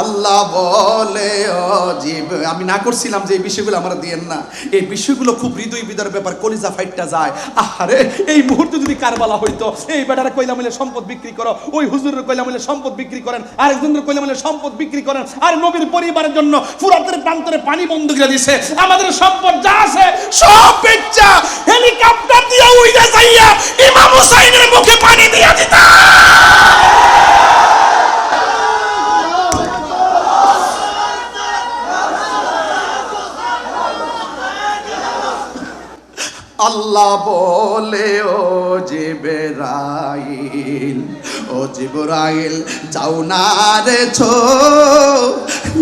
আল্লাহ বলে আমি না করছিলাম যে এই বিষয়গুলো আমরা দিয়েন না। এই বিষয়গুলো খুব হৃদয় বিদার ব্যাপার, কলিজা ফাইটটা যায়। আহারে, এই মুহূর্তে যদি হইতো, এই বেটারা কইলা মিলে সম্পদ বিক্রি করো, ওই হুজুরের কইলা মিলে সম্পদ বিক্রি করেন কইলা মিলে সম্পদ বিক্রি করেন, আর নবীর পরিবারের জন্য ফুরাতের প্রান্তরে পানি বন্ধ করে দিছে। আমাদের সম্পদ যা আছে, সব বেচ্চা হেলিকপ্টার দিয়ে যাইয়া ইমাম হুসাইনের মুখে পানি দিয়ে দিতা আল্লাহ বলে ও জিবরাইল ও জিবরাইল, যাও না রে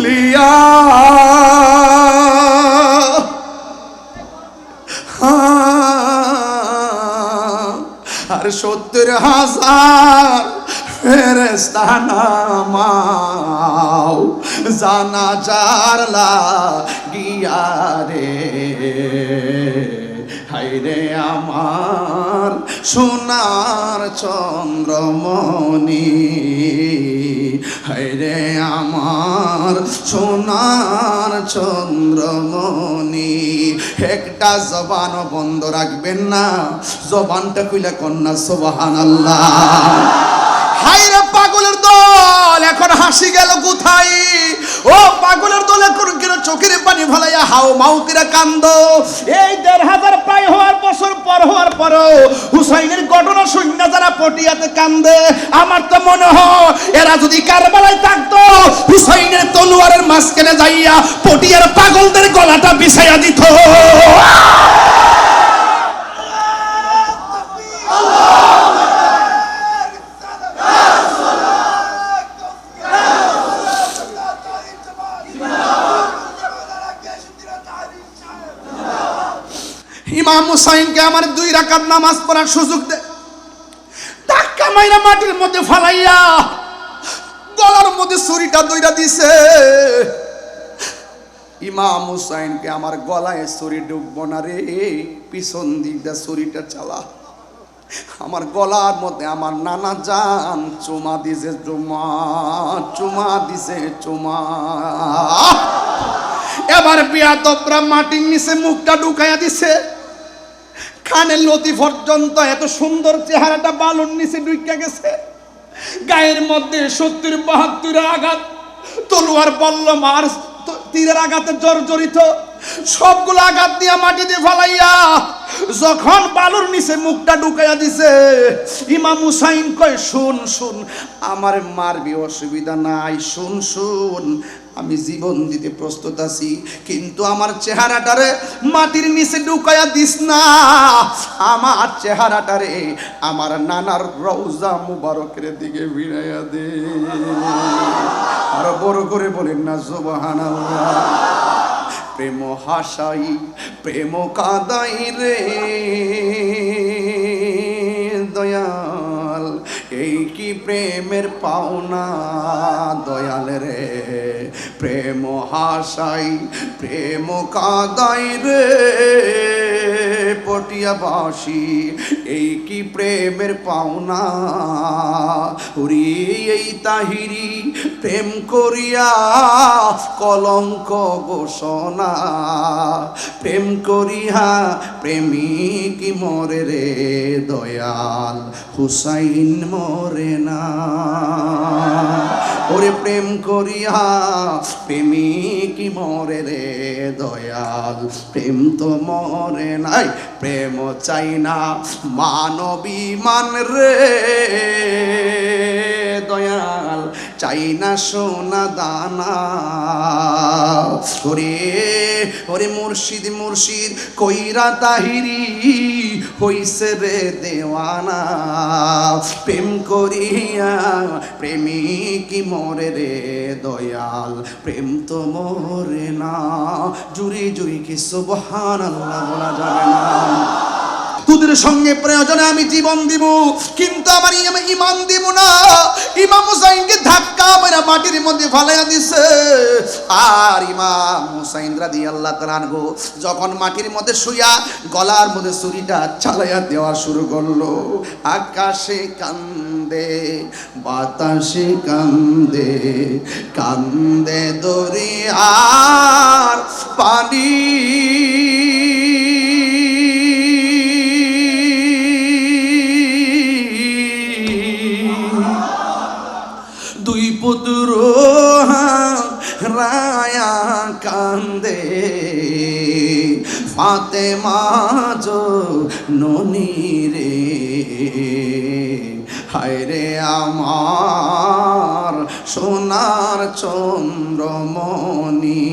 লিয়া আর সত্তর হাজার ফেরেস্তা নামাও, জানা জারলা গিয়া রে। হাইরে আমার সোনার চন্দ্রমণি। হাইরে আমার সোনার চন্দ্রমণি। একটা জবান বন্ধ রাখবেন না। জবানটা খুলে কন্যা সোবাহান আল্লাহ পাগলের দল, এখন হাসি গেল কোথায়? ও পাগলের দল, এখন কেন চোখের পানি ভালাইয়া হাও মাউ কিরা কান্দ? এই দেড় হাজার পর হওয়ার পরও হুসাইনের ঘটনা শূন্য যারা পটিয়াতে কান্দে, আমার তো মনে হয় এরা যদি কারবালায় থাকতো, হুসাইনের তলোয়ারের মাঝখানে যাইয়া পটিয়ার পাগলদের গলাটা বিছাইয়া দিত। ইমাম হুসাইনকে আমার দুই রাকাত নামাজ পড়ার সুযোগ দে। ধাক্কা মাইরা মাটির মধ্যে ফালাইয়া গলার মধ্যে ছুরিটা দইরা দিছে। ইমাম হুসাইনকে আমার গলায় ছুরি ডুববো না রে, পিছন দিক দিয়ে ছুরিটা চালা। আমার গলার মধ্যে আমার নানা জান, চুমা দিছে চুমা চুমা দিছে চুমা। এবার বিয়া তোপরা মাটির নিচে মুখটা ঢুকাইয়া দিছে। কানের লতি পর্যন্ত এত সুন্দর চেহারাটা বালুর নিচে ঢুকে গেছে। গায়ের মধ্যে সত্তর, বাহাত্তর আঘাত, তলোয়ার বললাম মার তীরের আঘাতে জর্জরিত। সবগুলো আঘাত দিয়া মাটিতে ফালাইয়া যখন বালুর নিচে মুখটা ঢুকাইয়া দিছে, ইমাম হুসাইন কয়, শুন শুন, আমার মারবি অসুবিধা নাই, শুন শুন আমি জীবন দিতে প্রস্তুত আছি, কিন্তু আমার চেহারাটারে মাটির নিচে ঢুকাইয়া দিস না। আমার চেহারাটারে আমার নানার রৌজা মুবারকের দিকে ভিড়াইয়া দে। আরও বড় করে বলেন না, সুবহানাল্লাহ। প্রেম হাসাই, প্রেম কাদাই রে। প্রেমের পাওনা, দয়াল রে। প্রেম হাসাই, প্রেম কাদাই রে। পটিয়াবাসী, এই কি প্রেমের পাওনা? উরি এই তাহিরি প্রেম করিয়া কলঙ্ক ঘোষণা। প্রেম করিয়া প্রেমিক মরে রে দয়াল, হুসাইন মরে না। ওরে প্রেম করিয়া প্রেমিক মরে রে দয়াল, প্রেম তো মরে নাই, প্রেম চাই না মানবী মান রে। চাই না সোনা দানা। ওরে ওরে মুর্শিদ মুর্শিদ, কইরা তাহিরি হইছে রে দেওয়ানা। প্রেম করিয়া প্রেমিক মরে রে দয়াল, প্রেম তো মরে না। জুড়ি জুড়ি কি সুবহান আল্লাহ বলা যাবে না। তোদের সঙ্গে প্রয়োজনে আমি জীবন দিব, কিন্তু আমার ইমাম দিব না। ইমাম হুসাইনকে ধাক্কা মেরা মাটির মধ্যে ফালাইয়া দিছে। আর ইমাম হুসাইন রাদি আল্লাহ তালানগো যখন মাটির মধ্যে শুইয়া গলার মধ্যে ছুরিটা চালাইয়া দেওয়া শুরু করল, আকাশে কান্দে, বাতাসে কান্দে কান্দে দরিয়ার রায়া কান্দে। ফাতে মাজ ননি রে হায় রে আমার সোনার চন্দ্রমণি।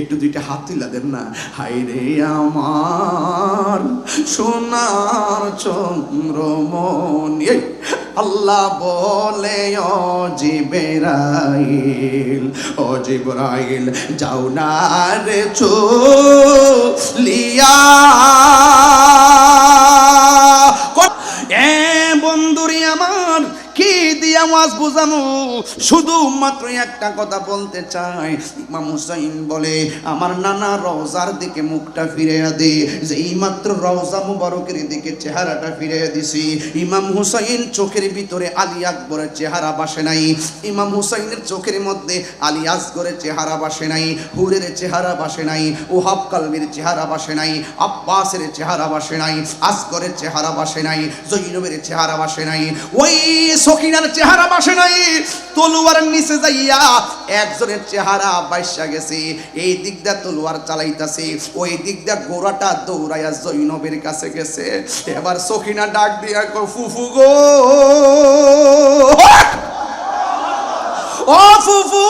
একটু দুইটা হাত তুলা দেন না হায় রে আমার সোনার চন্দ্রমণি। আল্লাহ বলে ও জিবেরাইল ও জিবরাইল যাও না রে চলিয়া। ওয়াজ বুঝানো শুধু মাত্র একটা কথা বলতে চাই। ইমাম হুসাইন বলে, আমার নানা রওজার দিকে মুখটা ফিরে দে। যে এই মাত্র রওজা মুবারকের দিকে চেহারাটা ফিরে দিছি। ইমাম হুসাইন চোখের ভিতরে আলী আকবরের চেহারা বাসে নাই। ইমাম হুসাইনের চোখের মধ্যে আলী আসগরের চেহারা বাসে নাই। হুরের চেহারা বাসে নাই। ওহাব কালবির চেহারা বাসে নাই। আব্বাসের চেহারা বাসে নাই। আসগরের চেহারা বাসে নাই। জৈনবের চেহারা বাসে নাই। ওই সকিনার চেহারা বাসে নাই। তলুয়ার নিচে যাইয়া একজনের চেহারা বাইসা গেছে। এই দিক দিয়ে তলুয়ার চালাইতাছে, ওই দিক দিয়ে গোড়াটা দৌড়াইয়া জৈনবের কাছে গেছে। এবার সখিনা ডাক দিয়া ফুফু গো! ও ফুফু!